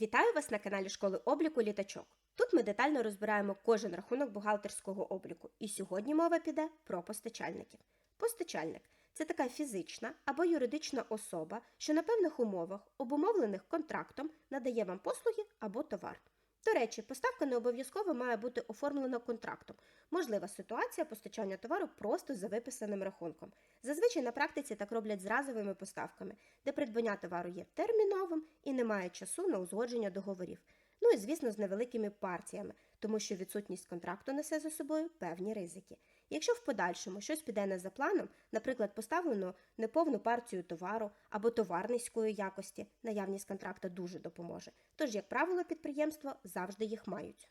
Вітаю вас на каналі школи обліку Літачок. Тут ми детально розбираємо кожен рахунок бухгалтерського обліку, і сьогодні мова піде про постачальників. Постачальник це така фізична або юридична особа, що на певних умовах, обумовлених контрактом, надає вам послуги або товар. До речі, поставка не обов'язково має бути оформлена контрактом. Можлива ситуація постачання товару просто за виписаним рахунком. Зазвичай на практиці так роблять з разовими поставками, де придбання товару є терміновим і немає часу на узгодження договорів. Ну і звісно, з невеликими партіями, тому що відсутність контракту несе за собою певні ризики. Якщо в подальшому щось піде не за планом, наприклад, поставлено неповну партію товару або товар низької якості, наявність контракта дуже допоможе. Тож, як правило, підприємства завжди їх мають.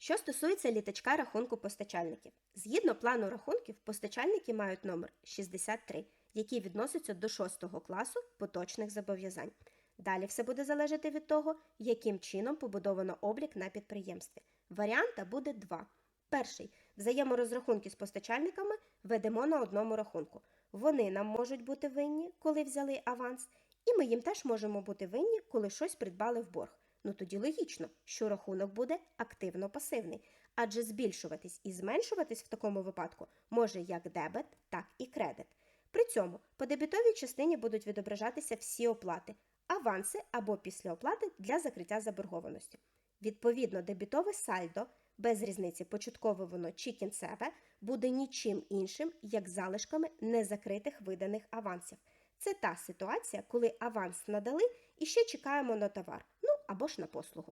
Що стосується літачка рахунку постачальників, згідно плану рахунків, постачальники мають номер 63, який відноситься до 6 класу поточних зобов'язань. Далі все буде залежати від того, яким чином побудовано облік на підприємстві. Варіанта буде два. Перший взаєморозрахунки з постачальниками ведемо на одному рахунку. Вони нам можуть бути винні, коли взяли аванс, і ми їм теж можемо бути винні, коли щось придбали в борг. Ну тоді логічно, що рахунок буде активно-пасивний, адже збільшуватись і зменшуватись в такому випадку може як дебет, так і кредит. При цьому по дебітовій частині будуть відображатися всі оплати, аванси або післяоплати для закриття заборгованості. Відповідно, дебітове сальдо, без різниці початкове воно чи кінцеве, буде нічим іншим, як залишками незакритих виданих авансів. Це та ситуація, коли аванс надали і ще чекаємо на товар, ну або ж на послугу.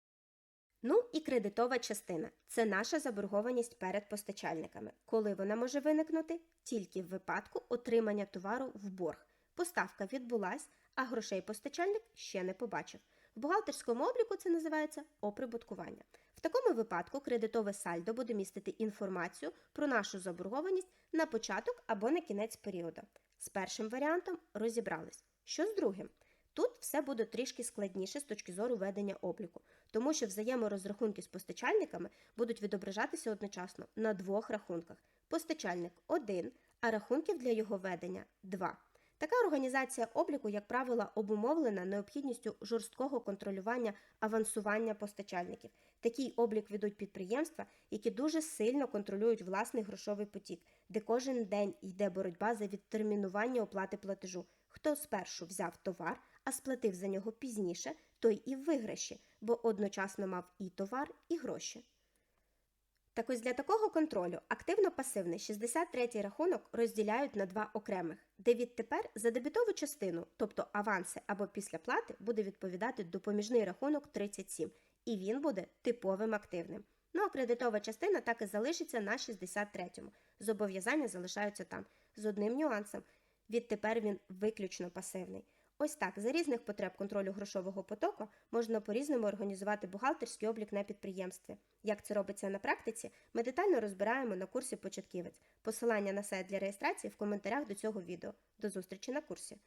Ну і кредитова частина це наша заборгованість перед постачальниками, коли вона може виникнути тільки в випадку отримання товару в борг. Поставка відбулась, а грошей постачальник ще не побачив. В бухгалтерському обліку це називається оприбуткування. В такому випадку кредитове сальдо буде містити інформацію про нашу заборгованість на початок або на кінець періоду. З першим варіантом розібрались. Що з другим? Тут все буде трішки складніше з точки зору ведення обліку, тому що взаєморозрахунки з постачальниками будуть відображатися одночасно на двох рахунках: постачальник 1, а рахунків для його ведення 2. Така організація обліку, як правило, обумовлена необхідністю жорсткого контролювання авансування постачальників. Такий облік ведуть підприємства, які дуже сильно контролюють власний грошовий потік, де кожен день йде боротьба за відтермінування оплати платежу. Хто спершу взяв товар, а сплатив за нього пізніше, той і в виграші, бо одночасно мав і товар, і гроші. Так ось для такого контролю активно-пасивний 63-й рахунок розділяють на два окремих, де відтепер за дебітову частину, тобто аванси або післяплати, буде відповідати допоміжний рахунок 37, і він буде типовим активним. Ну а кредитова частина так і залишиться на 63-му. Зобов'язання залишаються там з одним нюансом. Відтепер він виключно пасивний. Ось так, за різних потреб контролю грошового потоку можна по-різному організувати бухгалтерський облік на підприємстві. Як це робиться на практиці, ми детально розбираємо на курсі початківець. Посилання на сайт для реєстрації в коментарях до цього відео. До зустрічі на курсі!